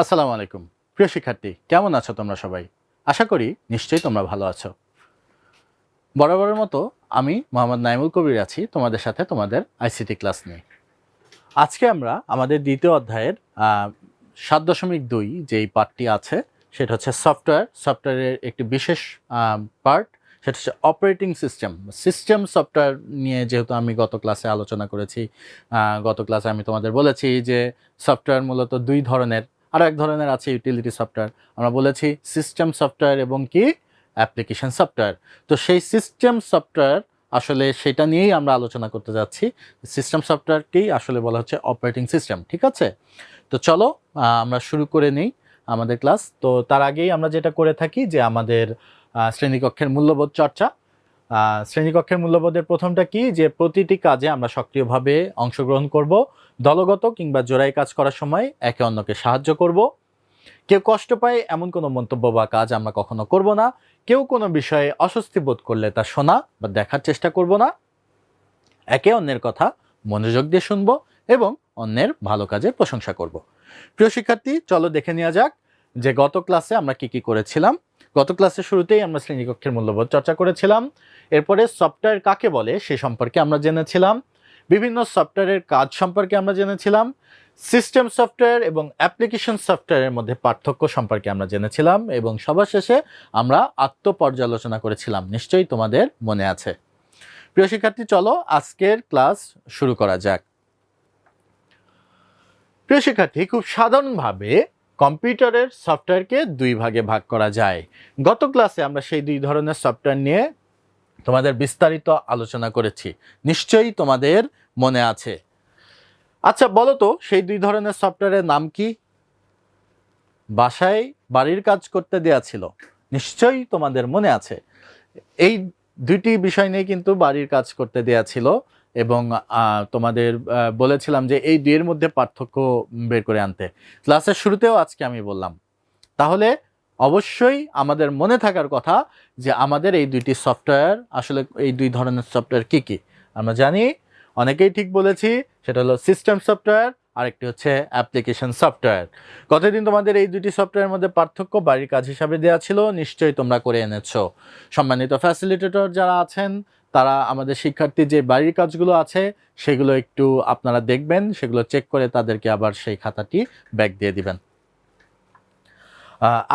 আসসালামু আলাইকুম। প্রিয় শিক্ষার্থী, কেমন আছো তোমরা সবাই? আশা করি নিশ্চয়ই তোমরা ভালো আছো। বরাবরের মতো আমি মোহাম্মদ নাইমুল কবির আছি তোমাদের সাথে তোমাদের আইসিটি ক্লাস নিয়ে। আজকে আমরা আমাদের দ্বিতীয় অধ্যায়ের সাত দশমিক দুই যেই পার্টটি আছে, সেটা হচ্ছে সফটওয়্যার। সফটওয়্যারের একটি বিশেষ পার্ট, সেটা হচ্ছে অপারেটিং সিস্টেম। সিস্টেম সফটওয়্যার নিয়ে যেহেতু আমি গত ক্লাসে আলোচনা করেছি গত ক্লাসে আমি তোমাদের বলেছি যে সফটওয়্যার মূলত দুই ধরনের আরও এক ধরনের আছে ইউটিলিটি সফটওয়্যার আমরা বলেছি সিস্টেম সফটওয়্যার এবং কি? অ্যাপ্লিকেশন সফটওয়্যার তো সেই সিস্টেম সফটওয়্যার আসলে সেটা নিয়েই আমরা আলোচনা করতে যাচ্ছি। সিস্টেম সফটওয়্যারকেই আসলে বলা হচ্ছে অপারেটিং সিস্টেম ঠিক আছে? তো চলো আমরা শুরু করে নিই আমাদের ক্লাস তো তার আগেই আমরা যেটা করে থাকি যে আমাদের শ্রেণীকক্ষের মূল্যবোধ চর্চা। শ্রেণীকক্ষের মূল্যবোধের প্রথমটা কি? যে প্রতিটি কাজে আমরা সক্রিয়ভাবে অংশগ্রহণ করব, দলগত কিংবা জোড়াই কাজ করার সময় একে অন্যকে সাহায্য করব। কেউ কষ্ট পায়, এমন কোনো মন্তব্য বা কাজ আমরা কখনো করব না। কেউ কোনো বিষয়ে অস্বস্তি বোধ করলে তা শোনা বা দেখার চেষ্টা করব না। একে অন্যের কথা মনোযোগ দিয়ে শুনব এবং অন্যের ভালো কাজের প্রশংসা করব। প্রিয় শিক্ষার্থী, চলো দেখে নেওয়া যাক যে গত ক্লাসে আমরা কি কি করেছিলাম। গত ক্লাসের শুরুতেই আমরা শ্রেণীকক্ষের মূল্যবোধ চর্চা করেছিলাম। এরপরে সফটওয়্যার কাকে বলে সে সম্পর্কে আমরা জেনেছিলাম। বিভিন্ন সফটওয়্যারের কাজ সম্পর্কে আমরা জেনেছিলাম। সিস্টেম সফটওয়্যার এবং অ্যাপ্লিকেশন সফটওয়্যারের মধ্যে পার্থক্য সম্পর্কে আমরা জেনেছিলাম এবং সবার শেষে আমরা আত্মপর্যালোচনা করেছিলাম। নিশ্চয়ই তোমাদের মনে আছে। প্রিয় শিক্ষার্থী, চলো আজকের ক্লাস শুরু করা যাক। প্রিয় শিক্ষার্থী, খুব সাধারণভাবে কম্পিউটারের সফটওয়্যারকে দুই ভাগে ভাগ করা যায়। গত ক্লাসে আমরা সেই দুই ধরনের সফটওয়্যার নিয়ে তোমাদের বিস্তারিত আলোচনা করেছি। নিশ্চয়ই তোমাদের মনে আছে। আচ্ছা বলো তো, সেই দুই ধরনের সফটওয়্যারের নাম কি? বাসায় বাড়ির কাজ করতে দেয়া ছিল। নিশ্চয়ই তোমাদের মনে আছে। এই দুইটি বিষয় নিয়ে কিন্তু বাড়ির কাজ করতে দেয়া ছিল। এবং তোমাদের বলেছিলাম যে এই দুইয়ের মধ্যে পার্থক্য বের করে আনতে। ক্লাসের শুরুতেও আজকে আমি বললাম। তাহলে অবশ্যই আমাদের মনে থাকার কথা যে আমাদের এই দুইটি সফটওয়্যার, আসলে এই দুই ধরনের সফটওয়্যার কি কি? আমরা জানি, অনেকেই ঠিক বলেছি, সেটা হলো সিস্টেম সফটওয়্যার আরেকটি হচ্ছে অ্যাপ্লিকেশন সফটওয়্যার কতদিন তোমাদের এই দুটি সফটওয়্যারের মধ্যে পার্থক্য? বাড়ির কাজ হিসাবে দেওয়া ছিল, নিশ্চয়ই তোমরা করে এনেছো। সম্মানিত ফ্যাসিলিটেটর যারা আছেন তারা আমাদের শিক্ষার্থী যে বাড়ির কাজগুলো আছে, সেগুলো একটু আপনারা দেখবেন, সেগুলো চেক করে তাদেরকে আবার সেই খাতাটি ব্যাক দিয়ে দিবেন।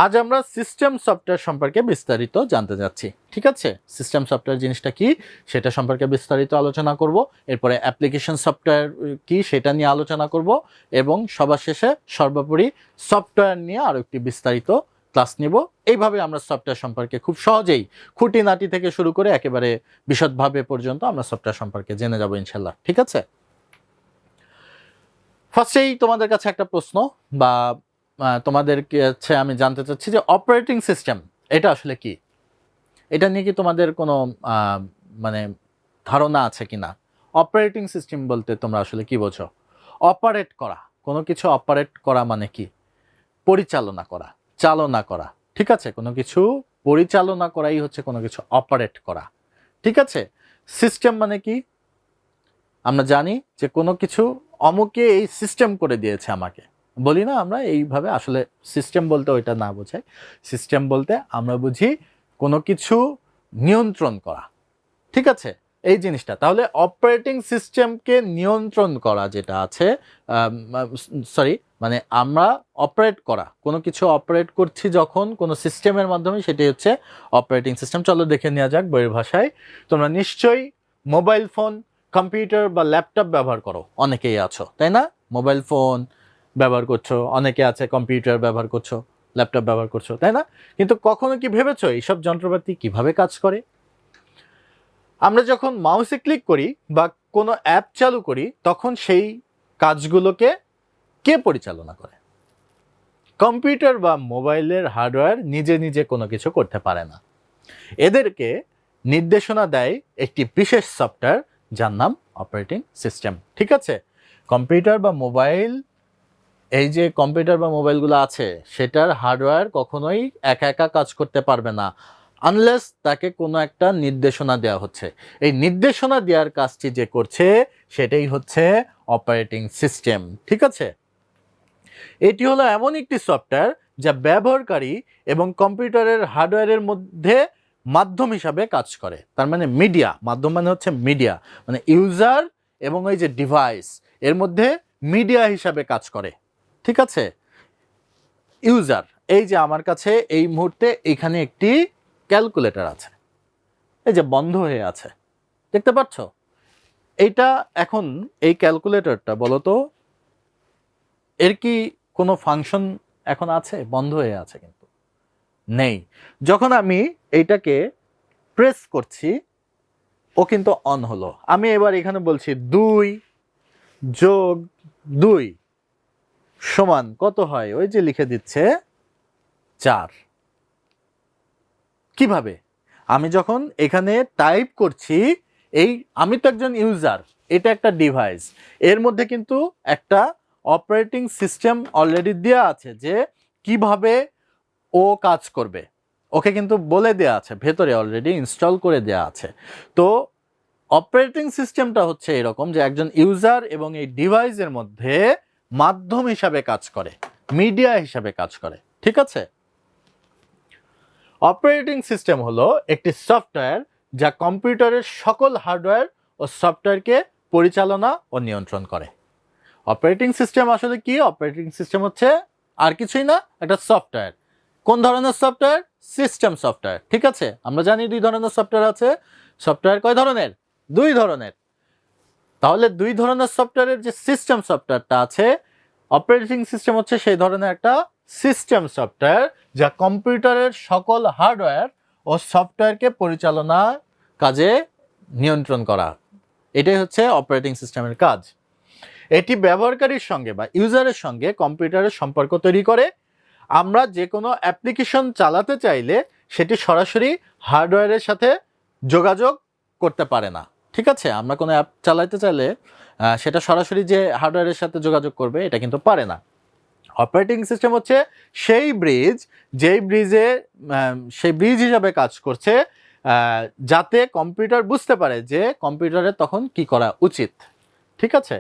আজ আমরা সিস্টেম সফটওয়্যার সম্পর্কে বিস্তারিত জানতে যাচ্ছি, ঠিক আছে? সিস্টেম সফটওয়্যার জিনিসটা কি? সেটা সম্পর্কে বিস্তারিত আলোচনা করব, এরপরে অ্যাপ্লিকেশন সফটওয়্যার কি সেটা নিয়ে আলোচনা করব, এবং সবার শেষে সর্বোপরি সফটওয়্যার নিয়ে আরও একটি বিস্তারিত ক্লাস নিব। এইভাবে আমরা সফটওয়্যার সম্পর্কে খুব সহজেই খুঁটিনাটি থেকে শুরু করে একেবারে বিশদভাবে পর্যন্ত আমরা সফটওয়্যার সম্পর্কে জেনে যাব ইনশাল্লাহ ঠিক আছে? ফার্স্টেই তোমাদের কাছে একটা প্রশ্ন বা তোমাদের কাছে আমি জানতে চাচ্ছি যে অপারেটিং সিস্টেম এটা আসলে কি? এটা নিয়ে কি তোমাদের কোনো মানে ধারণা আছে কি না অপারেটিং সিস্টেম বলতে তোমরা আসলে কি বোঝো? অপারেট করা, কোনো কিছু অপারেট করা মানে কি? পরিচালনা করা। চালনা করা, ঠিক আছে? কোনো কিছু পরিচালনা করাই হচ্ছে কোনো কিছু অপারেট করা, ঠিক আছে? সিস্টেম মানে কি? আমরা জানি যে কোনো কিছু অমুকে এই সিস্টেম করে দিয়েছে আমাকে। বলি না আমরা এইভাবে আসলে সিস্টেম বলতে ওইটা না বোঝাই। সিস্টেম বলতে আমরা বুঝি কোনো কিছু নিয়ন্ত্রণ করা, ঠিক আছে? এই জিনিসটা। তাহলে অপারেটিং সিস্টেমকে নিয়ন্ত্রণ করা যেটা আছে সরি মানে আমরা অপারেট করা। কোনো কিছু অপারেট করছি যখন কোনো সিস্টেমের মাধ্যমে সেটি হচ্ছে অপারেটিং সিস্টেম চলো দেখে নেওয়া যাক বইয়ের ভাষায়। তোমরা নিশ্চয়ই মোবাইল ফোন কম্পিউটার বা ল্যাপটপ ব্যবহার করো। অনেকেই আছো, তাই না? মোবাইল ফোন ব্যবহার করছ, অনেকে আছে কম্পিউটার ব্যবহার করছ ল্যাপটপ ব্যবহার করছ, তাই না? কিন্তু কখনো কি ভেবেছো এইসব যন্ত্রপাতি কীভাবে কাজ করে? আমরা যখন মাউসে ক্লিক করি বা কোনো অ্যাপ চালু করি, তখন সেই কাজগুলোকে কে পরিচালনা করে? কম্পিউটার বা মোবাইলের হার্ডওয়্যার নিজে নিজে কোনো কিছু করতে পারে না। এদেরকে নির্দেশনা দেয় একটি বিশেষ সফটওয়্যার যার নাম অপারেটিং সিস্টেম ঠিক আছে? কম্পিউটার বা মোবাইল, এই যে কম্পিউটার বা মোবাইলগুলো আছে, সেটার হার্ডওয়্যার কখনোই একা একা কাজ করতে পারবে না। আনলেস তাকে কোনো একটা নির্দেশনা দেওয়া হচ্ছে। এই নির্দেশনা দেওয়ার কাজটি যে করছে, সেটাই হচ্ছে অপারেটিং সিস্টেম ঠিক আছে? এটি হলো এমন একটি সফটওয়্যার যা ব্যবহারকারী এবং কম্পিউটারের হার্ডওয়্যারের মধ্যে মাধ্যম হিসাবে কাজ করে। তার মানে মিডিয়া মাধ্যম মানে হচ্ছে মিডিয়া মানে ইউজার এবং ওই যে ডিভাইস এর মধ্যে মিডিয়া হিসাবে কাজ করে, ঠিক আছে? ইউজার এই যে আমার কাছে এই মুহূর্তে এখানে একটি ক্যালকুলেটর আছে। এই যে বন্ধ হয়ে আছে। দেখতে পাচ্ছ? এইটা এখন এই ক্যালকুলেটরটা বলো তো এর কি কোনো ফাংশন এখন আছে? বন্ধ হয়ে আছে কিন্তু। নেই। যখন আমি এইটাকে প্রেস করছি, ও কিন্তু অন হলো। আমি এবার এখানে বলছি দুই যোগ দুই সমান কত হয়? ওই যে লিখে দিচ্ছে চার। কীভাবে? আমি যখন এখানে টাইপ করছি, এই আমি তো একজন ইউজার এটা একটা ডিভাইস এর মধ্যে কিন্তু একটা অপারেটিং সিস্টেম অলরেডি দেওয়া আছে যে কীভাবে ও কাজ করবে। ওকে কিন্তু বলে দেওয়া আছে, ভেতরে অলরেডি ইনস্টল করে দেওয়া আছে। তো অপারেটিং সিস্টেমটা হচ্ছে এরকম যে একজন ইউজার এবং এই ডিভাইসের মধ্যে মাধ্যম হিসাবে কাজ করে মিডিয়া হিসাবে কাজ করে, ঠিক আছে? অপারেটিং সিস্টেম হলো একটি সফটওয়্যার যা কম্পিউটারের সকল হার্ডওয়্যার ও সফটওয়্যারকে পরিচালনা ও নিয়ন্ত্রণ করে। অপারেটিং সিস্টেম আসলে কি? অপারেটিং সিস্টেম হচ্ছে আর কিছুই না, একটা সফটওয়্যার। কোন ধরনের সফটওয়্যার? সিস্টেম সফটওয়্যার, ঠিক আছে? আমরা জানি দুই ধরনের সফটওয়্যার আছে। সফটওয়্যার কয় ধরনের? দুই ধরনের। তাহলে দুই ধরনের সফটওয়্যারের যে সিস্টেম সফটওয়্যারটা আছে, অপারেটিং সিস্টেম হচ্ছে সেই ধরনের একটা সিস্টেম সফটওয়্যার যা কম্পিউটারের সকল হার্ডওয়্যার ও সফটওয়্যারকে পরিচালনা কাজে নিয়ন্ত্রণ করা। এটাই হচ্ছে অপারেটিং সিস্টেমের কাজ। এটি ব্যবহারকারীর সঙ্গে বা ইউজারের সঙ্গে কম্পিউটারের সম্পর্ক তৈরি করে। আমরা যে কোনো অ্যাপ্লিকেশন চালাতে চাইলে সেটি সরাসরি হার্ডওয়্যারের সাথে যোগাযোগ করতে পারে না। ঠিক আছে? আমরা কোনো অ্যাপ চালাতে চাইলে সেটা সরাসরি যে হার্ডওয়্যারের সাথে যোগাযোগ করবে, এটা কিন্তু পারে না। অপারেটিং সিস্টেম হচ্ছে সেই ব্রিজ যেই ব্রিজে সেই ব্রিজ হিসাবে কাজ করছে যাতে কম্পিউটার বুঝতে পারে যে কম্পিউটারে তখন কি করা উচিত। ঠিক আছে?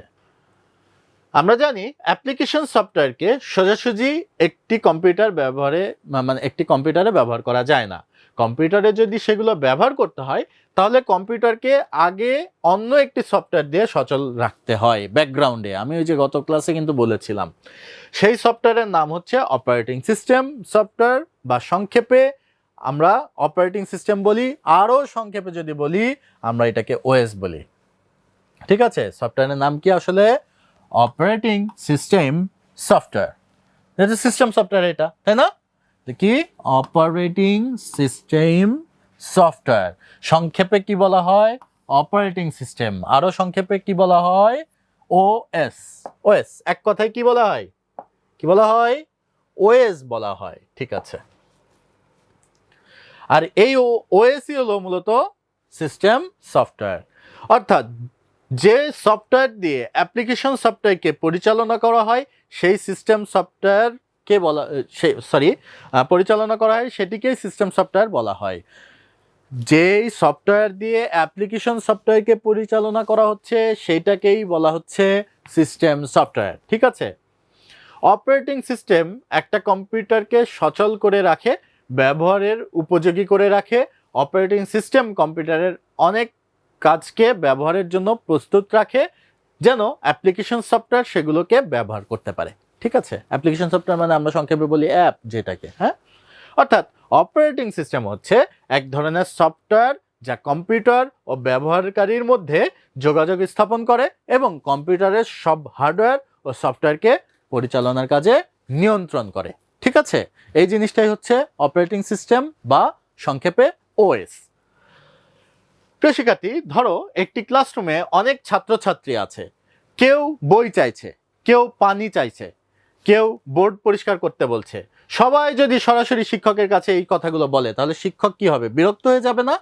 আমরা জানি অ্যাপ্লিকেশন সফটওয়্যারকে সোজাসুজি একটি কম্পিউটার ব্যবহারে মানে একটি কম্পিউটারে ব্যবহার করা যায় না। কম্পিউটারে যদি সেগুলো ব্যবহার করতে হয়, তাহলে কম্পিউটারকে আগে অন্য একটি সফটওয়্যার দিয়ে সচল রাখতে হয় ব্যাকগ্রাউন্ডে আমি ওই যে গত ক্লাসে কিন্তু বলেছিলাম। সেই সফটওয়্যারের নাম হচ্ছে অপারেটিং সিস্টেম সফটওয়্যার বা সংক্ষেপে আমরা অপারেটিং সিস্টেম বলি, আরও সংক্ষেপে যদি বলি, আমরা এটাকে ওএস বলি। ঠিক আছে? সফটওয়্যারের নাম কি আসলে? Operating system software system software এটা, তাই না? কি অপারেটিং সিস্টেম সফটওয়্যার সংক্ষেপে কি বলা হয়? অপারেটিং সিস্টেম আরও সংক্ষেপে কি বলা হয়? ওএস ওএস এক কথায় কি বলা হয়? কি বলা হয়? ওএস বলা হয়। ঠিক আছে। আর এই ওএসই হলো মূলত সিস্টেম সফটওয়্যার অর্থাৎ যে সফটওয়্যার দিয়ে অ্যাপ্লিকেশন সফটওয়্যারকে পরিচালনা করা হয়, সেই সিস্টেম সফটওয়্যারকে বলা সে সরি পরিচালনা করা হয় সেটিকেই সিস্টেম সফটওয়্যার বলা হয়। যেই সফটওয়্যার দিয়ে অ্যাপ্লিকেশন সফটওয়্যারকে পরিচালনা করা হচ্ছে, সেইটাকেই বলা হচ্ছে সিস্টেম সফটওয়্যার ঠিক আছে? অপারেটিং সিস্টেম একটা কম্পিউটারকে সচল করে রাখে, ব্যবহারের উপযোগী করে রাখে। অপারেটিং সিস্টেম কম্পিউটারের অনেক কাজকে ব্যবহারের জন্য প্রস্তুত রাখে, যেন অ্যাপ্লিকেশন সফটওয়্যার সেগুলোকে ব্যবহার করতে পারে। ঠিক আছে? অ্যাপ্লিকেশন সফটওয়্যার মানে আমরা সংক্ষেপে বলি অ্যাপ যেটাকে হ্যাঁ? অর্থাৎ অপারেটিং সিস্টেম হচ্ছে এক ধরনের সফটওয়্যার যা কম্পিউটার ও ব্যবহারকারীর মধ্যে যোগাযোগ স্থাপন করে এবং কম্পিউটারের সব হার্ডওয়্যার ও সফটওয়্যারকে পরিচালনার কাজে নিয়ন্ত্রণ করে। ঠিক আছে? এই জিনিসটাই হচ্ছে অপারেটিং সিস্টেম বা সংক্ষেপে ওএস প্রিয় শিক্ষার্থী, ধরো একটি ক্লাসরুমে অনেক ছাত্রছাত্রী আছে। কেউ বই চাইছে, কেউ পানি চাইছে। কেউ বোর্ড পরিষ্কার করতে বলছে। সবাই যদি সরাসরি শিক্ষকের কাছে এই কথাগুলো বলে, তাহলে শিক্ষক কি হবে? বিরক্ত হয়ে যাবে না?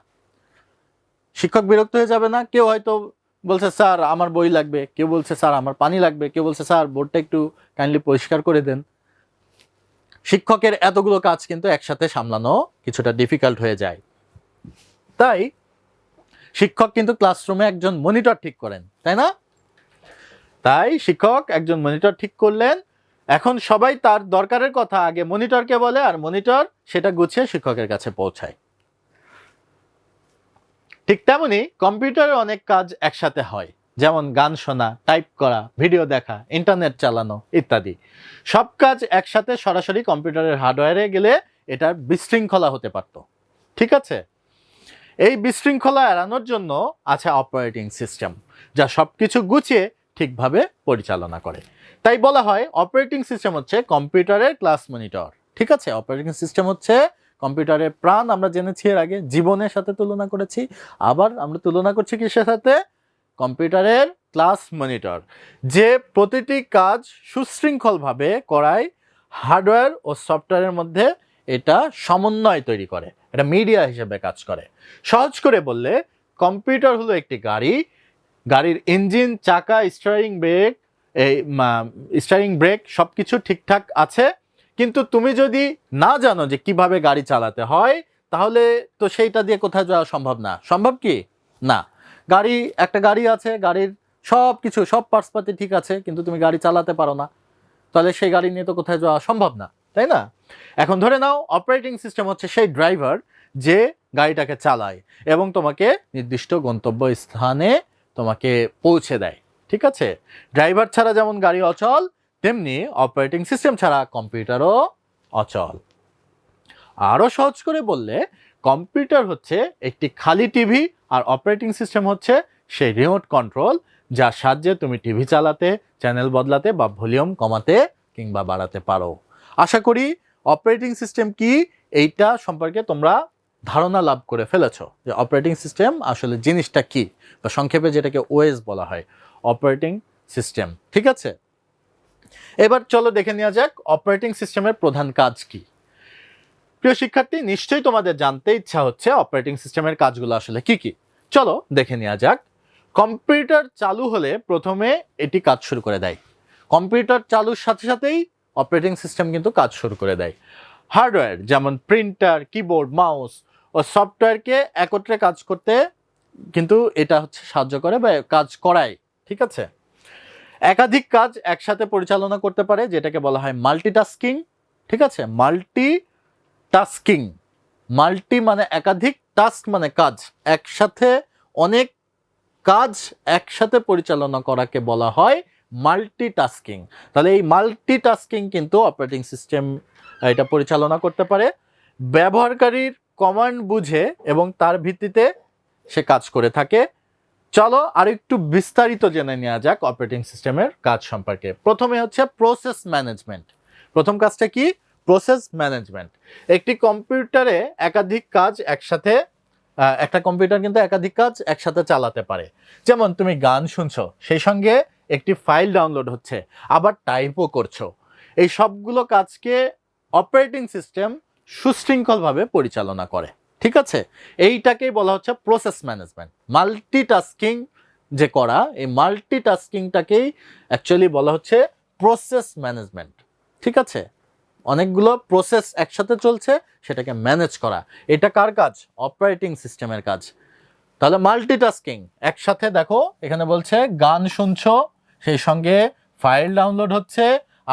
শিক্ষক বিরক্ত হয়ে যাবে না? কেউ হয়তো বলছে, স্যার, আমার বই লাগবে। কেউ বলছে, স্যার, আমার পানি লাগবে। কেউ বলছে, স্যার, বোর্ডটা একটু কাইন্ডলি পরিষ্কার করে দেন। শিক্ষকের এতগুলো কাজ কিন্তু একসাথে সামলানো কিছুটা ডিফিকাল্ট হয়ে যায়। তাই শিক্ষক কিন্তু ক্লাসরুমে একজন মনিটর ঠিক করেন, তাই না? তাই শিক্ষক একজন মনিটর ঠিক করলেন এখন সবাই তার দরকারের কথা আগে মনিটরকে বলে আর মনিটর সেটা গুছিয়ে শিক্ষকের কাছে পৌঁছায়। ঠিক তেমনি কম্পিউটারে অনেক কাজ একসাথে হয়। যেমন গান শোনা, টাইপ করা, ভিডিও দেখা, ইন্টারনেট চালানো ইত্যাদি। সব কাজ একসাথে সরাসরি কম্পিউটারের হার্ডওয়্যারে গেলে এটার বিশৃঙ্খলা হতে পারত। ঠিক আছে? এই বিশৃঙ্খলা এড়ানোর জন্য আছে অপারেটিং সিস্টেম যা সব কিছু গুছিয়ে ঠিকভাবে পরিচালনা করে। তাই বলা হয় অপারেটিং সিস্টেম হচ্ছে কম্পিউটারের ক্লাস মনিটর ঠিক আছে? অপারেটিং সিস্টেম হচ্ছে কম্পিউটারের প্রাণ, আমরা জেনেছি এর আগে, জীবনের সাথে তুলনা করেছি। আবার আমরা তুলনা করছি কিসের সাথে? কম্পিউটারের ক্লাস মনিটর যে প্রতিটি কাজ সুশৃঙ্খলভাবে করায় হার্ডওয়্যার ও সফটওয়্যারের মধ্যে এটা সমন্বয় তৈরি করে, এটা মিডিয়া হিসেবে কাজ করে। সহজ করে বললে কম্পিউটার হলো একটি গাড়ি, গাড়ির ইঞ্জিন চাকা স্টারিং ব্রেক এই স্টারিং ব্রেক সব কিছু ঠিকঠাক আছে, কিন্তু তুমি যদি না জানো যে কীভাবে গাড়ি চালাতে হয়, তাহলে তো সেইটা দিয়ে কোথায় যাওয়া সম্ভব না। সম্ভব কি? না। গাড়ি, একটা গাড়ি আছে, গাড়ির সব কিছু সব পার্টসপাতি ঠিক আছে, কিন্তু তুমি গাড়ি চালাতে পারো না। তাহলে সেই গাড়ি নিয়ে তো কোথায় যাওয়া সম্ভব না, তাই না? এখন ধরে নাও অপারেটিং সিস্টেম হচ্ছে সেই ড্রাইভার যে গাড়িটাকে চালায় এবং তোমাকে নির্দিষ্ট গন্তব্য স্থানে তোমাকে পৌঁছে দেয়। ঠিক আছে? ড্রাইভার ছাড়া যেমন গাড়ি অচল, তেমনি অপারেটিং সিস্টেম ছাড়া কম্পিউটারও অচল। আরও সহজ করে বললে কম্পিউটার হচ্ছে একটি খালি টিভি আর অপারেটিং সিস্টেম হচ্ছে সেই রিমোট কন্ট্রোল যার সাহায্যে তুমি টিভি চালাতে চ্যানেল বদলাতে বা ভলিউম কমাতে কিংবা বাড়াতে পারো। আশা করি অপারেটিং সিস্টেম কি? এইটা সম্পর্কে তোমরা ধারণা লাভ করে ফেলেছো যে অপারেটিং সিস্টেম আসলে জিনিসটা কি বা সংক্ষেপে যেটাকে ওএস বলা হয়। অপারেটিং সিস্টেম ঠিক আছে? এবার চলো দেখে নেওয়া যাক অপারেটিং সিস্টেমের প্রধান কাজ কি। প্রিয় শিক্ষার্থী, নিশ্চয়ই তোমাদের জানতে ইচ্ছা হচ্ছে অপারেটিং সিস্টেমের কাজগুলো আসলে কি কি। চলো দেখে নেওয়া যাক। কম্পিউটার চালু হলে প্রথমে এটি কাজ শুরু করে দেয়। কম্পিউটার চালুর সাথে সাথেই অপারেটিং সিস্টেম কিন্তু কাজ শুরু করে দেয়। হার্ডওয়্যার যেমন প্রিন্টার, কিবোর্ড, মাউস ও সফটওয়্যারকে একত্রে কাজ করতে কিন্তু এটা হচ্ছে সাহায্য করে বা কাজ করায়। ঠিক আছে? একাধিক কাজ একসাথে পরিচালনা করতে পারে, যেটাকে বলা হয় মাল্টিটাস্কিং ঠিক আছে? মাল্টি টাস্কিং মাল্টি মানে একাধিক টাস্ক মানে কাজ। একসাথে অনেক কাজ একসাথে পরিচালনা করাকে বলা হয় মাল্টিটাস্কিং তাহলে এই মাল্টিটাস্কিং কিন্তু অপারেটিং সিস্টেম এটা পরিচালনা করতে পারে। ব্যবহারকারীর কমান্ড বুঝে এবং তার ভিত্তিতে সে কাজ করে থাকে। চলো আর একটু বিস্তারিত জেনে নেওয়া যাক অপারেটিং সিস্টেমের কাজ সম্পর্কে। প্রথমে হচ্ছে প্রসেস ম্যানেজমেন্ট প্রথম কাজটা কি? প্রসেস ম্যানেজমেন্ট একটি কম্পিউটারে একাধিক কাজ একসাথে একটা কম্পিউটার কিন্তু একাধিক কাজ একসাথে চালাতে পারে। যেমন তুমি গান শুনছো, সেই সঙ্গে একটি ফাইল ডাউনলোড হচ্ছে, আবার টাইপও করছ। এই সবগুলো কাজকে অপারেটিং সিস্টেম সুশৃঙ্খলভাবে পরিচালনা করে। ঠিক আছে? এইটাকেই বলা হচ্ছে প্রসেস ম্যানেজমেন্ট মাল্টিটাস্কিং যে করা, এই মাল্টিটাস্কিংটাকেই অ্যাকচুয়ালি বলা হচ্ছে প্রসেস ম্যানেজমেন্ট ঠিক আছে? অনেকগুলো প্রসেস একসাথে চলছে, সেটাকে ম্যানেজ করা। এটা কার কাজ? অপারেটিং সিস্টেমের কাজ। তাহলে মাল্টিটাস্কিং একসাথে দেখো, এখানে বলছে গান শুনছো, সেই সঙ্গে ফাইল ডাউনলোড হচ্ছে,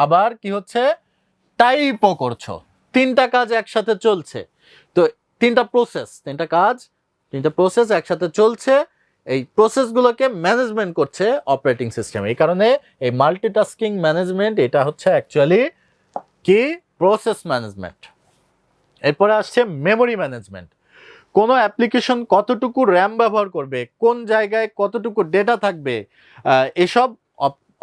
আবার কি হচ্ছে? টাইপও করছ। তিনটা কাজ একসাথে চলছে। তো তিনটা প্রসেস তিনটা কাজ, তিনটা প্রসেস একসাথে চলছে। এই প্রসেসগুলোকে ম্যানেজমেন্ট করছে অপারেটিং সিস্টেম এই কারণে এই মাল্টিটাস্কিং ম্যানেজমেন্ট এটা হচ্ছে অ্যাকচুয়ালি কি প্রসেস ম্যানেজমেন্ট এরপরে আসছে মেমোরি ম্যানেজমেন্ট কোনো অ্যাপ্লিকেশন কতটুকু র্যাম ব্যবহার করবে, কোন জায়গায় কতটুকু ডেটা থাকবে এসব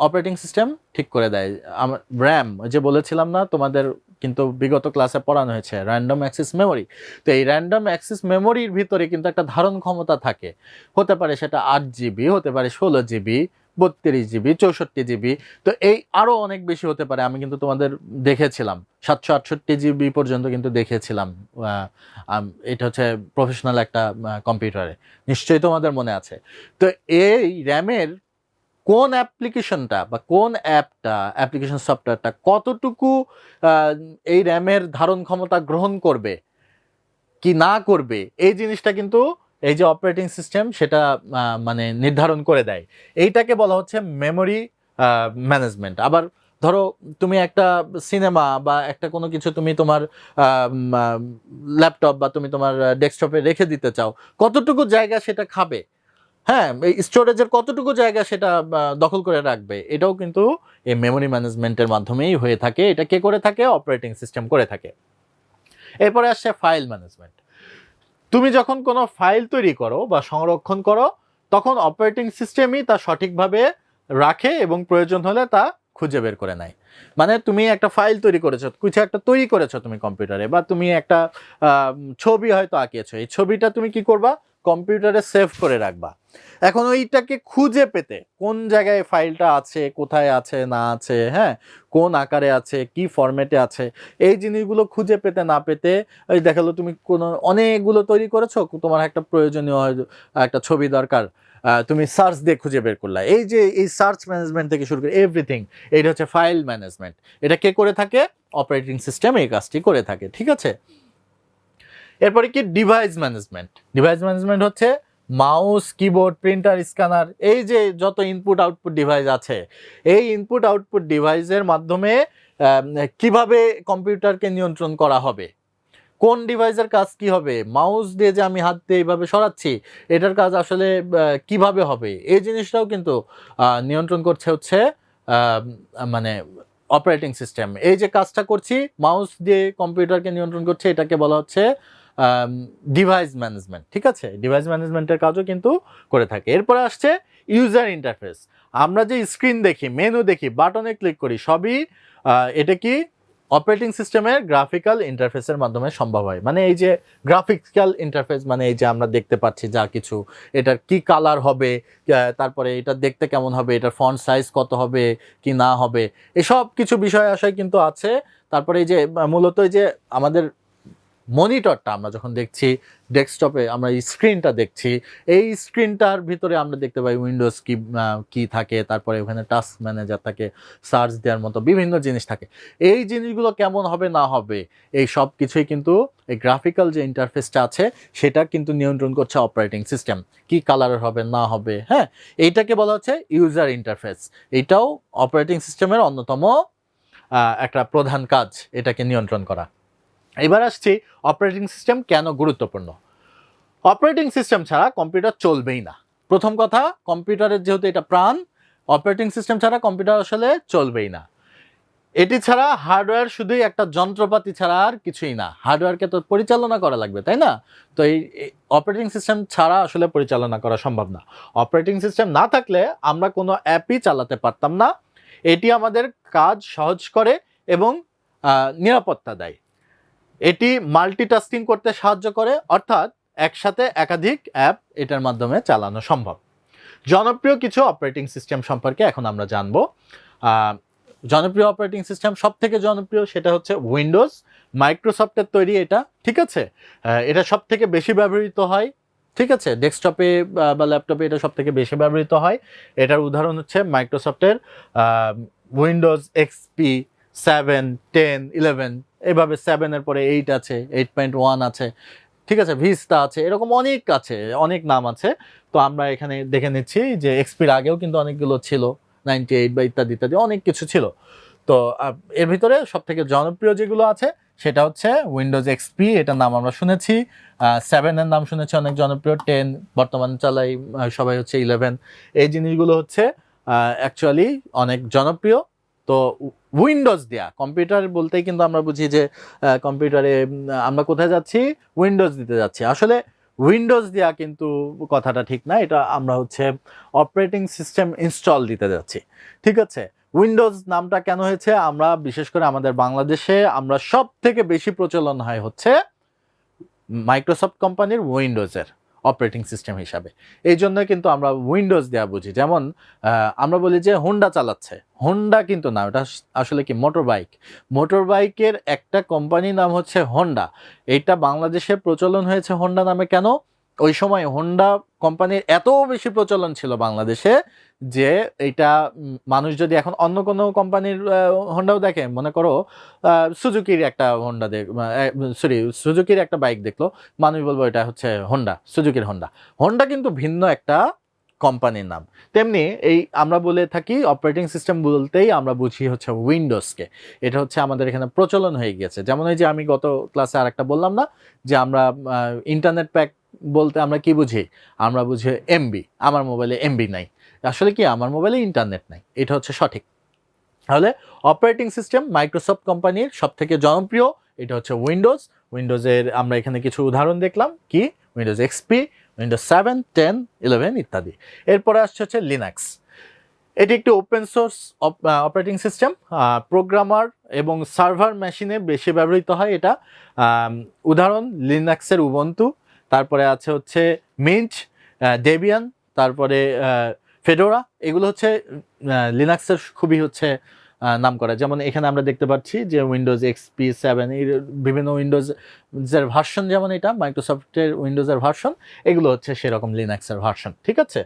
অপারেটিং সিস্টেম ঠিক করে দেয়। আমার র্যাম যে বলেছিলাম না তোমাদের কিন্তু বিগত ক্লাসে পড়ানো হয়েছে র্যান্ডম অ্যাক্সিস মেমোরি তো এই র্যান্ডম অ্যাক্সিস মেমোরির ভিতরে কিন্তু একটা ধারণ ক্ষমতা থাকে। হতে পারে সেটা আট জিবি হতে পারে ষোলো জিবি বত্রিশ জিবি চৌষট্টি জিবি তো এই আরও অনেক বেশি হতে পারে, আমি কিন্তু তোমাদের দেখেছিলাম। সাতশো আটষট্টি জিবি পর্যন্ত কিন্তু দেখেছিলাম এটা হচ্ছে প্রফেশনাল একটা কম্পিউটারে নিশ্চয়ই তোমাদের মনে আছে। তো এই র্যামের কোন অ্যাপ্লিকেশনটা বা কোন অ্যাপটা, অ্যাপ্লিকেশন সফটওয়্যারটা কতটুকু এই র্যামের ধারণ ক্ষমতা গ্রহণ করবে, কি না করবে, এই জিনিসটা কিন্তু এই যে অপারেটিং সিস্টেম সেটা মানে নির্ধারণ করে দেয়। এইটাকে বলা হচ্ছে মেমোরি ম্যানেজমেন্ট আবার ধরো তুমি একটা সিনেমা বা একটা কোনো কিছু তুমি তোমার ল্যাপটপ বা তুমি তোমার ডেস্কটপে রেখে দিতে চাও, কতটুকু জায়গা সেটা খাবে? হ্যাঁ স্টোরেজের কতটুকু জায়গা সেটা দখল করে রাখবে, এটাও কিন্তু এই মেমোরি ম্যানেজমেন্টের মাধ্যমেই হয়ে থাকে। এটা কে করে থাকে? অপারেটিং সিস্টেম করে থাকে। এরপরে আসছে ফাইল ম্যানেজমেন্ট তুমি যখন কোনো ফাইল তৈরি করো বা সংরক্ষণ করো, তখন অপারেটিং সিস্টেমই তা সঠিকভাবে রাখে এবং প্রয়োজন হলে তা খুঁজে বের করে নেয়। মানে তুমি একটা ফাইল তৈরি করেছ, কিছু একটা তৈরি করেছ তুমি কম্পিউটারে বা তুমি একটা ছবি হয়তো আঁকিয়েছো, এই ছবিটা তুমি কি করবা? কম্পিউটারে সেভ করে রাখবা। এখন ওইটাকে খুঁজে পেতে কোন জায়গায় ফাইলটা আছে, কোথায় আছে, না আছে হ্যাঁ? কোন আকারে আছে, কি ফরম্যাটে আছে? এই জিনিসগুলো খুঁজে পেতে না পেতে ওই দেখাল তুমি কোনো অনেকগুলো তৈরি করেছ, তোমার একটা প্রয়োজনীয় একটা ছবি দরকার তুমি সার্চ দিয়ে খুঁজে বের করলা। এই যে এই সার্চ ম্যানেজমেন্ট থেকে শুরু করে এভরিথিং এইটা হচ্ছে ফাইল ম্যানেজমেন্ট এটা কে করে থাকে? অপারেটিং সিস্টেম এই কাজটি করে থাকে, ঠিক আছে? এরপরে কি? ডিভাইস ম্যানেজমেন্ট ডিভাইস ম্যানেজমেন্ট হচ্ছে মাউস কিবোর্ড প্রিন্টার স্ক্যানার এই যে যত ইনপুট আউটপুট ডিভাইস আছে, এই ইনপুট আউটপুট ডিভাইসের মাধ্যমে কীভাবে কম্পিউটারকে নিয়ন্ত্রণ করা হবে? কোন ডিভাইসের কাজ কি হবে? মাউস দিয়ে যে আমি হাত দিয়ে এইভাবে সরাচ্ছি, এটার কাজ আসলে কীভাবে হবে? এই জিনিসটাও কিন্তু নিয়ন্ত্রণ করছে হচ্ছে মানে অপারেটিং সিস্টেম এই যে কাজটা করছি, মাউস দিয়ে কম্পিউটারকে নিয়ন্ত্রণ করছে, এটাকে বলা হচ্ছে ডিভাইস ম্যানেজমেন্ট ঠিক আছে? ডিভাইস ম্যানেজমেন্টের কাজও কিন্তু করে থাকে। এরপরে আসছে ইউজার ইন্টারফেস আমরা যে স্ক্রিন দেখি মেনু দেখি বাটনে ক্লিক করি, সবই এটা কি? অপারেটিং সিস্টেমের গ্রাফিক্যাল ইন্টারফেসের মাধ্যমে সম্ভব হয়। মানে এই যে গ্রাফিক্যাল ইন্টারফেস মানে এই যে আমরা দেখতে পাচ্ছি যা কিছু, এটার কি কালার হবে তারপরে এটা দেখতে কেমন হবে, এটার ফন্ট সাইজ কত হবে, কি না হবে, এসব কিছু বিষয় আশয় কিন্তু আছে। তারপরে এই যে, মূলত এই যে আমাদের মনিটরটা আমরা যখন দেখছি, ডেস্কটপে আমরা স্ক্রিনটা দেখছি, এই স্ক্রিনটার ভিতরে আমরা দেখতে পাই উইন্ডোজ কি কি থাকে, তারপরে ওখানে টাস্ক ম্যানেজার থাকে, সার্চ দেওয়ার মতো বিভিন্ন জিনিস থাকে। এই জিনিসগুলো কেমন হবে, না হবে, এই সব কিছুই কিন্তু এই গ্রাফিক্যাল যে ইন্টারফেসটা আছে, সেটা কিন্তু নিয়ন্ত্রণ করছে অপারেটিং সিস্টেম কি কালারের হবে, না হবে হ্যাঁ? এইটাকে বলা হচ্ছে ইউজার ইন্টারফেস এটাও অপারেটিং সিস্টেমের অন্যতম একটা প্রধান কাজ, এটাকে নিয়ন্ত্রণ করা। এবার আসছি অপারেটিং সিস্টেম কেন গুরুত্বপূর্ণ? অপারেটিং সিস্টেম ছাড়া কম্পিউটার চলবেই না। প্রথম কথা কম্পিউটারের যেহেতু এটা প্রাণ অপারেটিং সিস্টেম ছাড়া কম্পিউটার আসলে চলবেই না। এটি ছাড়া হার্ডওয়্যার শুধুই একটা যন্ত্রপাতি ছাড়া আর কিছুই না। হার্ডওয়্যারকে তো পরিচালনা করা লাগবে, তাই না? তো এই অপারেটিং সিস্টেম ছাড়া আসলে পরিচালনা করা সম্ভব না। অপারেটিং সিস্টেম না থাকলে আমরা কোনো অ্যাপই চালাতে পারতাম না। এটি আমাদের কাজ সহজ করে এবং নিরাপত্তা দেয়। এটি মাল্টিটাস্কিং করতে সাহায্য করে, অর্থাৎ একসাথে একাধিক অ্যাপ এটার মাধ্যমে চালানো সম্ভব। জনপ্রিয় কিছু অপারেটিং সিস্টেম সম্পর্কে এখন আমরা জানব। জনপ্রিয় অপারেটিং সিস্টেম সব থেকে জনপ্রিয় সেটা হচ্ছে উইন্ডোজ মাইক্রোসফটের তৈরি এটা, ঠিক আছে? এটা সব থেকে বেশি ব্যবহৃত হয়, ঠিক আছে? ডেস্কটপে বা ল্যাপটপে এটা সব থেকে বেশি ব্যবহৃত হয়। এটার উদাহরণ হচ্ছে মাইক্রোসফটের Windows XP seven ten eleven এভাবে সেভেনের পরে এইট আছে এইট পয়েন্ট ওয়ান আছে, ঠিক আছে ভিস্তা আছে, এরকম অনেক আছে, অনেক নাম আছে। তো আমরা এখানে দেখে নিচ্ছি যে এক্সপির আগেও কিন্তু অনেকগুলো ছিল নাইনটি এইট বা ইত্যাদি ইত্যাদি, অনেক কিছু ছিল। তো এর ভিতরে সব থেকে জনপ্রিয় যেগুলো আছে, সেটা হচ্ছে উইন্ডোজ এক্সপি এটার নাম আমরা শুনেছি। সেভেনের নাম শুনেছি অনেক জনপ্রিয় টেন বর্তমানে চালাই সবাই হচ্ছে ইলেভেন এই জিনিসগুলো হচ্ছে অ্যাকচুয়ালি অনেক জনপ্রিয়। তো উইন্ডোজ দেয়া কম্পিউটার বলতেই কিন্তু আমরা বুঝি যে কম্পিউটারে আমরা কোথায় যাচ্ছি? উইন্ডোজ দিতে যাচ্ছি। আসলে উইন্ডোজ দেয়া কিন্তু কথাটা ঠিক না, এটা আমরা হচ্ছে অপারেটিং সিস্টেম ইনস্টল দিতে যাচ্ছি। ঠিক আছে? উইন্ডোজ নামটা কেন হয়েছে? আমরা, বিশেষ করে আমাদের বাংলাদেশে, আমরা সব থেকে বেশি প্রচলন হয় হচ্ছে মাইক্রোসফট কোম্পানির উইন্ডোজের অপারেটিং সিস্টেম হিসাবে। এই জন্য কিন্তু আমরা উইন্ডোজ দেওয়া বুঝি। যেমন আমরা বলি যে হোন্ডা চালাচ্ছে। হোন্ডা কিন্তু না, ওটা আসলে কি মোটর বাইক মোটর বাইকের একটা কোম্পানির নাম হচ্ছে হোন্ডা এটা বাংলাদেশে প্রচলন হয়েছে হোন্ডা নামে কেন? ওই সময় হোন্ডা কোম্পানির এত বেশি প্রচলন ছিল বাংলাদেশে যে এটা মানুষ যদি এখন অন্য কোনো কোম্পানির হোন্ডাও দেখে, মনে করো সুজুকির একটা হোন্ডা দেখ সরি সুজুকির একটা বাইক দেখল, মানুষ বলব এটা হচ্ছে হন্ডা সুজুকির হন্ডা হন্ডা কিন্তু ভিন্ন একটা কোম্পানির নাম। তেমনি এই আমরা বলে থাকি অপারেটিং সিস্টেম বলতেই আমরা বুঝি হচ্ছে উইন্ডোজকে এটা হচ্ছে আমাদের এখানে প্রচলন হয়ে গিয়েছে। যেমন এই যে আমি গত ক্লাসে আর একটা বললাম না, যে আমরা ইন্টারনেট প্যাক বলতে আমরা কি বুঝি? আমরা বুঝি এমবি আমার মোবাইলে এমবি নাই। আসলে কি আমার মোবাইলে ইন্টারনেট নাই, এটা হচ্ছে সঠিক। তাহলে অপারেটিং সিস্টেম মাইক্রোসফট কোম্পানির সব থেকে জনপ্রিয়, এটা হচ্ছে উইন্ডোজ উইন্ডোজের আমরা এখানে কিছু উদাহরণ দেখলাম, কি? Windows XP Windows seven ten eleven ইত্যাদি। এরপরে আসছে হচ্ছে লিনাক্স এটি একটি open source operating system programmer এবং সার্ভার মেশিনে বেশি ব্যবহৃত হয় এটা। উদাহরণ লিনাক্সের উবন্তু তারপরে আছে হচ্ছে মিন্ট ডেবিয়ান তারপরে ফেডোরা এগুলো হচ্ছে লিনাক্সের খুবই হচ্ছে নাম করা যেমন এখানে আমরা দেখতে পাচ্ছি যে উইন্ডোজ এক্সপি সেভেন এর বিভিন্ন উইন্ডোজের ভার্সন যেমন এটা মাইক্রোসফটের উইন্ডোজের ভার্সন এগুলো হচ্ছে সেরকম লিনাক্সের ভার্সন ঠিক আছে?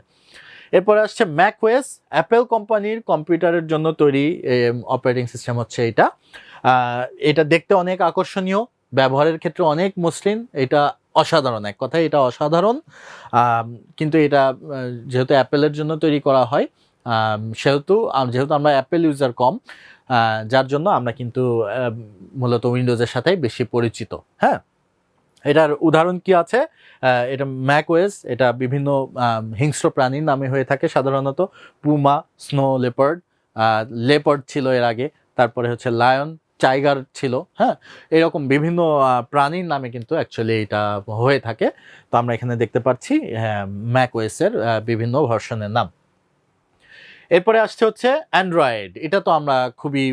এরপরে আসছে ম্যাক ওয়েস অ্যাপেল কোম্পানির কম্পিউটারের জন্য তৈরি অপারেটিং সিস্টেম হচ্ছে এটা। এটা দেখতে অনেক আকর্ষণীয়, ব্যবহারের ক্ষেত্রে অনেক মসৃণ, এটা অসাধারণ, এক কথায় এটা অসাধারণ। কিন্তু এটা যেহেতু অ্যাপেলের জন্য তৈরি করা হয় সেহেতু যেহেতু আমরা অ্যাপেল ইউজার কম যার জন্য আমরা কিন্তু মূলত উইন্ডোজের সাথেই বেশি পরিচিত হ্যাঁ? এটার উদাহরণ কি আছে? এটা ম্যাক ওয়েস এটা বিভিন্ন হিংস্র প্রাণীর নামে হয়ে থাকে সাধারণত পুমা স্নো লেপার্ড লেপার্ড ছিল এর আগে, তারপরে হচ্ছে লায়ন টাইগার ছিল হ্যাঁ? এরকম বিভিন্ন প্রাণীর নামে কিন্তু অ্যাকচুয়ালি এটা হয়ে থাকে। তো আমরা এখানে দেখতে পাচ্ছি হ্যাঁ ম্যাক ওয়েসের বিভিন্ন ভার্সনের নাম। এরপরে আসছে হচ্ছে অ্যান্ড্রয়েড এটা তো আমরা খুবই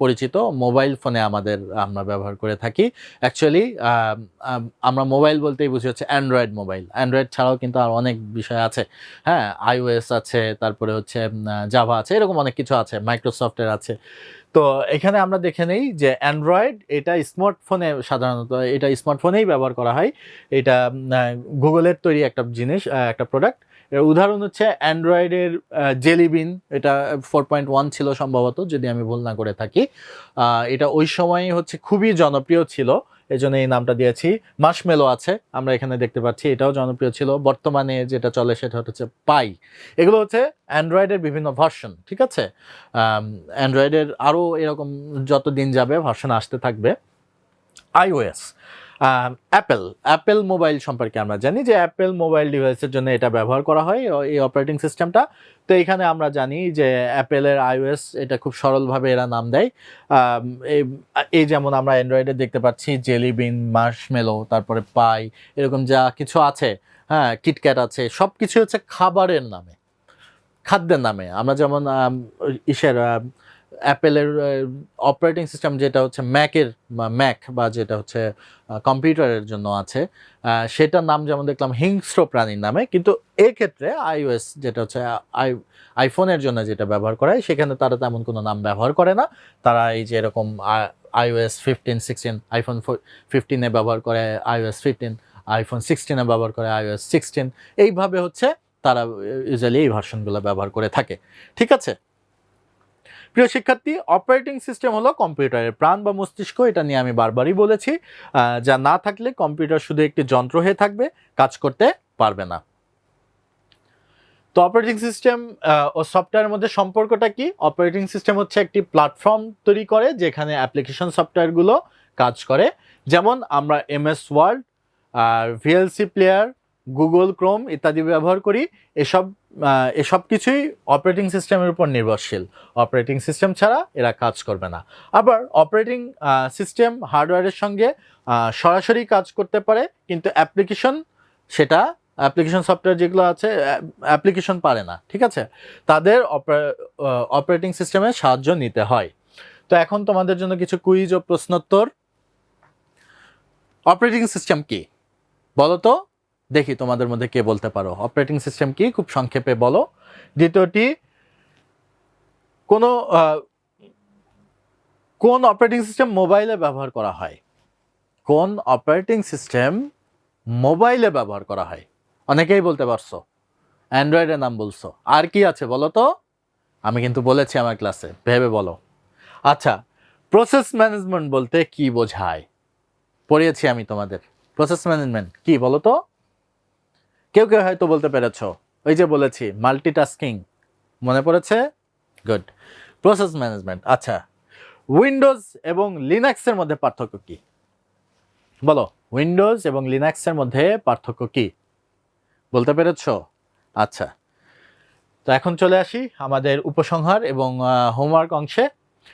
পরিচিত। মোবাইল ফোনে আমাদের, আমরা ব্যবহার করে থাকি। অ্যাকচুয়ালি আমরা মোবাইল বলতেই বুঝি হচ্ছে অ্যান্ড্রয়েড মোবাইল অ্যান্ড্রয়েড ছাড়াও কিন্তু আর অনেক বিষয় আছে। হ্যাঁ আইওএস আছে, তারপরে হচ্ছে জাভা আছে, এরকম অনেক কিছু আছে। মাইক্রোসফটের আছে। তো এখানে আমরা দেখে নেই যে অ্যান্ড্রয়েড এটা স্মার্টফোনে সাধারণত এটা স্মার্টফোনেই ব্যবহার করা হয়। এটা গুগলের তৈরি একটা জিনিস একটা প্রোডাক্টের উদাহরণ হচ্ছে অ্যান্ড্রয়েডের জেলিবিন এটা ফোর পয়েন্ট ওয়ান ছিল সম্ভবত, যদি আমি ভুল না করে থাকি। এটা ওই সময় হচ্ছে খুবই জনপ্রিয় ছিল। এই জন্য এই নামটা দিয়েছি। মাসমেলো আছে, আমরা এখানে দেখতে পাচ্ছি, এটাও জনপ্রিয় ছিল। বর্তমানে যেটা চলে সেটা হচ্ছে পাই এগুলো হচ্ছে অ্যান্ড্রয়েডের বিভিন্ন ভার্সন ঠিক আছে? অ্যান্ড্রয়েডের আরও এরকম যত দিন যাবে ভার্সন আসতে থাকবে। আইওএস অ্যাপেল অ্যাপেল মোবাইল সম্পর্কে আমরা জানি যে অ্যাপেল মোবাইল ডিভাইসের জন্য এটা ব্যবহার করা হয়, এই অপারেটিং সিস্টেমটা তো এখানে আমরা জানি যে অ্যাপেলের আইওএস এটা খুব সরলভাবে এরা নাম দেয়। এই- যেমন আমরা অ্যান্ড্রয়েডে দেখতে পাচ্ছি জেলি জেলিবিন মার্শমেলো তারপরে পাই এরকম যা কিছু আছে হ্যাঁ কিটক্যাট আছে সব কিছু হচ্ছে খাবারের নামে, খাদ্যের নামে। আমরা যেমন ইসের অ্যাপেলের অপারেটিং সিস্টেম যেটা হচ্ছে ম্যাকের ম্যাক বা যেটা হচ্ছে কম্পিউটারের জন্য আছে সেটার নাম যেমন দেখলাম হিংস্র প্রাণীর নামে, কিন্তু এক্ষেত্রে আইওএস যেটা হচ্ছে, আই আইফোনের জন্য যেটা ব্যবহার করা হয় সেখানে তারা তেমন কোনো নাম ব্যবহার করে না। তারা এই যে এরকম আইওএস ফিফটিন সিক্সটিন আইফোন ফিফটিনে ব্যবহার করে আইওএস ফিফটিন আইফোন সিক্সটিনে ব্যবহার করে আইওএস সিক্সটিন এইভাবে হচ্ছে তারা ইউজুয়ালি এই ভার্সনগুলো ব্যবহার করে থাকে। ঠিক আছে? প্রিয় শিক্ষার্থী অপারেটিং সিস্টেম হলো কম্পিউটারের প্রাণ বা মস্তিষ্ক, এটা নিয়ে আমি বারবারই বলেছি যা না থাকলে কম্পিউটার শুধু একটি যন্ত্র হয়ে থাকবে, কাজ করতে পারবে না। তো অপারেটিং সিস্টেম ও সফটওয়্যারের মধ্যে সম্পর্কটা কি? অপারেটিং সিস্টেম হচ্ছে একটি প্ল্যাটফর্ম তৈরি করে, যেখানে অ্যাপ্লিকেশন সফটওয়্যারগুলো কাজ করে। যেমন আমরা এমএস ওয়ার্ল্ড আর ভিএলসি প্লেয়ার গুগল ক্রোম ইত্যাদি ব্যবহার করি, এসব এসব কিছুই অপারেটিং সিস্টেমের উপর নির্ভরশীল। অপারেটিং সিস্টেম ছাড়া এরা কাজ করবে না। আবার অপারেটিং সিস্টেম হার্ডওয়্যারের সঙ্গে সরাসরি কাজ করতে পারে, কিন্তু অ্যাপ্লিকেশন সেটা অ্যাপ্লিকেশন সফটওয়্যার যেগুলো আছে অ্যাপ্লিকেশন পারে না, ঠিক আছে? তাদের অপারেটিং সিস্টেমের সাহায্য নিতে হয়। তো এখন তোমাদের জন্য কিছু কুইজ ও প্রশ্নোত্তর। অপারেটিং সিস্টেম কি? বলো তো। দেখি তোমাদের মধ্যে কে বলতে পারো। অপারেটিং সিস্টেম কি? খুব সংক্ষেপে বলো। দ্বিতীয়টি, কোনো কোন অপারেটিং সিস্টেম মোবাইলে ব্যবহার করা হয়? কোন অপারেটিং সিস্টেম মোবাইলে ব্যবহার করা হয়? অনেকেই বলতে পারছ। অ্যান্ড্রয়েডের নাম বলছো। আর কি আছে বলো তো? আমি কিন্তু বলেছি আমার ক্লাসে, ভেবে বলো। আচ্ছা প্রসেস ম্যানেজমেন্ট বলতে কি বোঝায়? পড়িয়েছি আমি তোমাদের। প্রসেস ম্যানেজমেন্ট কি বলো তো? কেউ কেউ হয়তো বলতে পেরেছ। ওই যে বলেছি মাল্টিটাস্কিং মনে পড়েছে? গুড প্রসেস ম্যানেজমেন্ট আচ্ছা। উইন্ডোজ এবং লিনাক্সের মধ্যে পার্থক্য কি? বলো উইন্ডোজ এবং লিনাক্সের মধ্যে পার্থক্য কি? বলতে পেরেছ? আচ্ছা। তো এখন চলে আসি আমাদের উপসংহার এবং হোমওয়ার্ক অংশে।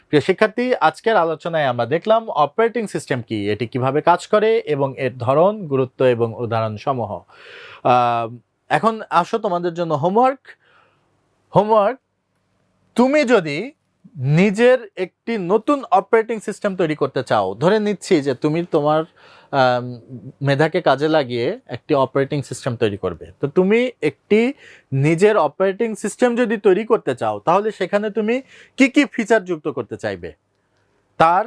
প্রিয় শিক্ষার্থী, আজকের আলোচনায় আমরা দেখলাম অপারেটিং সিস্টেম কি, এটি কীভাবে কাজ করে এবং এর ধরন, গুরুত্ব এবং উদাহরণ সমূহ এখন আসো তোমাদের জন্য হোমওয়ার্ক হোমওয়ার্ক তুমি যদি নিজের একটি নতুন অপারেটিং সিস্টেম তৈরি করতে চাও, ধরে নিচ্ছি যে তুমি তোমার মেধাকে কাজে লাগিয়ে একটি অপারেটিং সিস্টেম তৈরি করবে। তো তুমি একটি নিজের অপারেটিং সিস্টেম যদি তৈরি করতে চাও, তাহলে সেখানে তুমি কি কি ফিচার যুক্ত করতে চাইবে? তার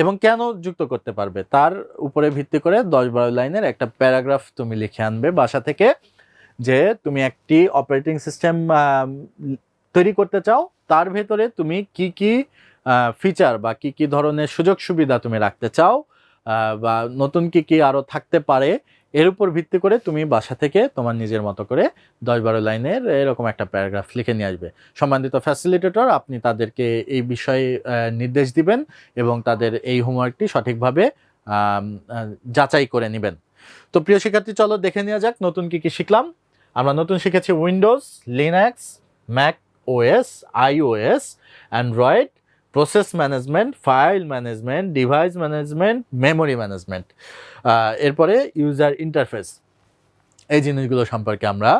এবং কেন যুক্ত করতে পারবে? তার উপরে ভিত্তি করে দশ বারো লাইনের একটা প্যারাগ্রাফ তুমি লিখে আনবে বাসা থেকে যে তুমি একটি অপারেটিং সিস্টেম তৈরি করতে চাও তার ভেতরে তুমি কি কি ফিচার বা কি কি ধরনের সুযোগ সুবিধা তুমি রাখতে চাও বা নতুন কি কি আরও থাকতে পারে, এর উপর ভিত্তি করে তুমি বাসা থেকে তোমার নিজের মতো করে দশ বারো লাইনের এরকম একটা প্যারাগ্রাফ লিখে নিয়ে আসবে। সম্বন্ধিত ফ্যাসিলিটেটর আপনি তাদেরকে এই বিষয়ে নির্দেশ দিবেন এবং তাদের এই হোমওয়ার্কটি সঠিকভাবে যাচাই করে নেবেন। তো প্রিয় শিক্ষার্থী, চলো দেখে নেওয়া যাক নতুন কি কি শিখলাম। আমরা নতুন শিখেছি Windows Linux Mac OS iOS Android process management file management device management memory management এরপরে ইউজার ইন্টারফেস এই জিনিসগুলো সম্পর্কে আমরা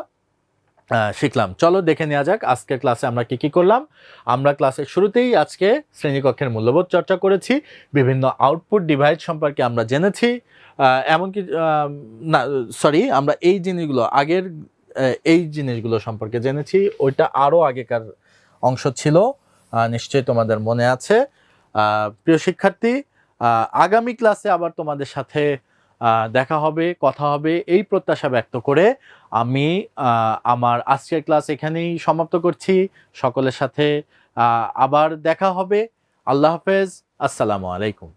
শিখলাম। চলো দেখে নেওয়া যাক আজকের ক্লাসে আমরা কি কি করলাম। আমরা ক্লাসের শুরুতেই আজকে শ্রেণীকক্ষের মূল্যবোধ চর্চা করেছি, বিভিন্ন আউটপুট ডিভাইস সম্পর্কে আমরা জেনেছি এমনকি না সরি আমরা এই জিনিসগুলো আগের এই জিনিসগুলো সম্পর্কে জেনেছি। ওইটা আরও আগেকার অংশ ছিল। নিশ্চয়ই তোমাদের মনে আছে। প্রিয় শিক্ষার্থী আগামী ক্লাসে আবার তোমাদের সাথে দেখা হবে, কথা হবে। এই প্রত্যাশা ব্যক্ত করে আমি আমার আজকের ক্লাস এখানেই সমাপ্ত করছি। সকলের সাথে আবার দেখা হবে। আল্লাহ হাফেজ। আসসালামু আলাইকুম।